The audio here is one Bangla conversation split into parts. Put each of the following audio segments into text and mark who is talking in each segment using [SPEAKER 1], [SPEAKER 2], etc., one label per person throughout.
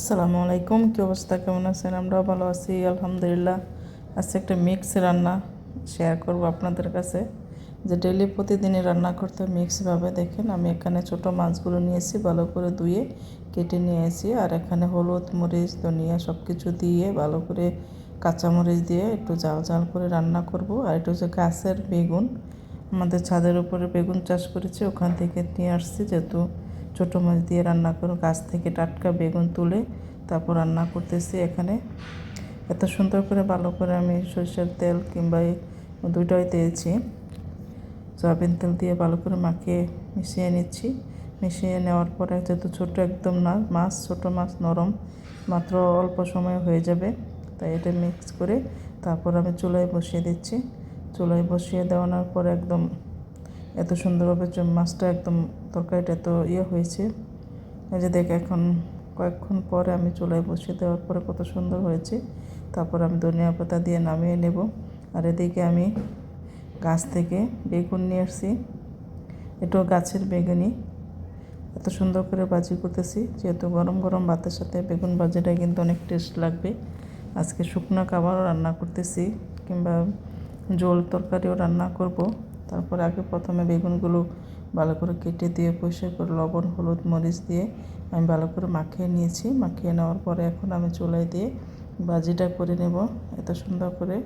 [SPEAKER 1] আসসালামু আলাইকুম, কী অবস্থা? কেমন আছেন? আমরাও ভালো আছি, আলহামদুলিল্লাহ। আজকে একটা মিক্স রান্না শেয়ার করব আপনাদের কাছে। যে ডেলি প্রতিদিনই রান্না করতে মিক্সভাবে দেখেন আমি এখানে ছোট মাছগুলো নিয়েছি, ভালো করে ধুয়ে কেটে নিয়ে এসেছি আর এখানে হলুদ, মরিচ, ধনিয়া সব কিছু দিয়ে ভালো করে কাঁচামরিচ দিয়ে একটু জাল জাল করে রান্না করব। আর এটা হচ্ছে গাছের বেগুন। আমাদের ছাদের উপরে বেগুন চাষ করেছি, ওখান থেকে নিয়ে আসছি, যেহেতু ছোটো মাছ দিয়ে রান্না করো গাছ থেকে টাটকা বেগুন তুলে তারপর রান্না করতেছি এখানে। এত সুন্দর করে ভালো করে আমি সরষের তেল কিংবা এই দুটোই দিয়েছি। সয়াবিন তেল দিয়ে ভালো করে মাখিয়ে মিশিয়ে নিচ্ছি। মিশিয়ে নেওয়ার পরে যেহেতু ছোটো একদম না, মাছ, ছোটো মাছ নরম, মাত্র অল্প সময় হয়ে যাবে, তাই এটা মিক্স করে তারপর আমি চুলায় বসিয়ে দিচ্ছি। চুলায় বসিয়ে দেওয়ানোর পর একদম এত সুন্দরভাবে মাছটা একদম তরকারিটা এত ইয়ে হয়েছে। এই যে দেখ, এখন কয়েকক্ষণ পরে আমি চুলায় বসিয়ে দেওয়ার পরে কত সুন্দর হয়েছে। তারপর আমি ধনিয়া পাতা দিয়ে নামিয়ে নেব। আর এদিকে আমি গাছ থেকে বেগুন নিয়ে আসছি। এটাও গাছের বেগুনি। এত সুন্দর করে ভাজি করতেছি। যেহেতু গরম গরম ভাতের সাথে বেগুন ভাজিটা কিন্তু অনেক টেস্ট লাগবে। আজকে শুকনো খাবারও রান্না করতেছি কিংবা জোল তরকারিও রান্না করব। তারপর আগে প্রথমে বেগুনগুলো ভালো করে কেটে দিয়ে পরিষ্কার করে লবণ, হলুদ, মরিচ দিয়ে আমি ভালো করে মাখিয়ে নিয়েছি। মাখিয়ে নেওয়ার পরে এখন আমি চুলায় দিয়ে ভাজিটা করে নেব এত সুন্দর করে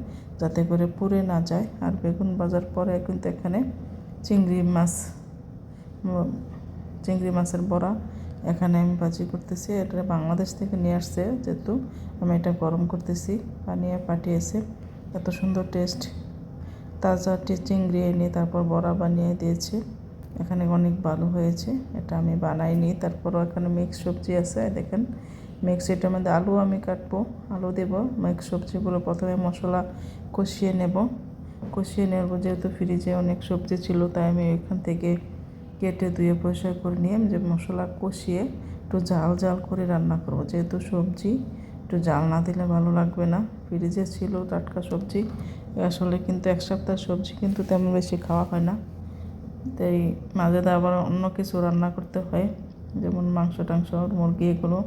[SPEAKER 1] যাতে করে পুড়ে না যায়। আর বেগুন ভাজার পরে কিন্তু এখানে চিংড়ি মাছ চিংড়ি মাছের বড়া এখানে আমি ভাজি করতেছি। এটা বাংলাদেশ থেকে নিয়ে আসছে, যেহেতু আমি এটা গরম করতেছি। বানিয়ে পাঠিয়েছে। এত সুন্দর টেস্ট। তাজা টি- চিংড়ি এনে তারপর বড়া বানিয়ে দিয়েছে। এখানে অনেক ভালো হয়েছে, এটা আমি বানাইনি। তারপরও এখানে মিক্স সবজি আছে দেখেন। মিক্স এটার মধ্যে আলু আমি কাটবো, আলু দেব। মিক্স সবজিগুলো প্রথমে মশলা কষিয়ে নেব। কষিয়ে নেব যেহেতু ফ্রিজে অনেক সবজি ছিল, তাই আমি এখান থেকে কেটে ধুয়ে পরিষ্কার করে নিয়ে যে মশলা কষিয়ে একটু জাল জাল করে রান্না করব। যেহেতু সবজি একটু জাল না দিলে ভালো লাগবে না। ফ্রিজে ছিল টাটকা সবজি, আসলে কিন্তু এক সপ্তাহ সবজি কিন্তু তেমন বেশি খাওয়া হয় না। তাই মাঝে আবার অন্য কিছু রান্না করতে হয়, যেমন মাংস টাংস, মুরগি এগুলো।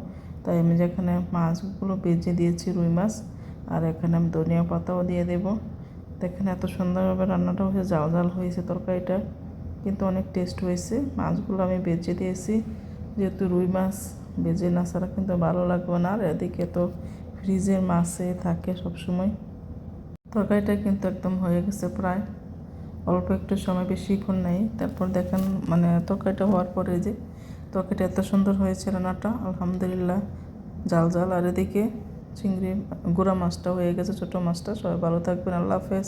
[SPEAKER 1] তাই আমি যেখানে মাছগুলো বেজে দিয়েছি রুই মাছ, আর এখানে আমি ধনিয়া পাতাও দিয়ে দেবো। দেখেন এত সুন্দরভাবে রান্নাটা হয়েছে জাল জাল হয়েছে তরকারিটা। কিন্তু অনেক টেস্ট হয়েছে। মাছগুলো আমি বেজে দিয়েছি, যেহেতু রুই মাছ বেজে না ছাড়া কিন্তু ভালো লাগবে না। আর এদিকে তো ফ্রিজের মাছে থাকে সবসময়। তরকারিটা কিন্তু একদম হয়ে গেছে প্রায়। অল্প একটু সময় বেশিক্ষণ নেই। তারপর দেখেন মানে তরকারিটা হওয়ার পরে যে তরকারিটা এত সুন্দর হয়েছে রান্নাটা, আলহামদুলিল্লাহ জাল জাল আর এদিকে চিংড়ি, গুঁড়া মাছটা হয়ে গেছে, ছোটো মাছটা। সবাই ভালো থাকবেন। আল্লাহ হাফেজ।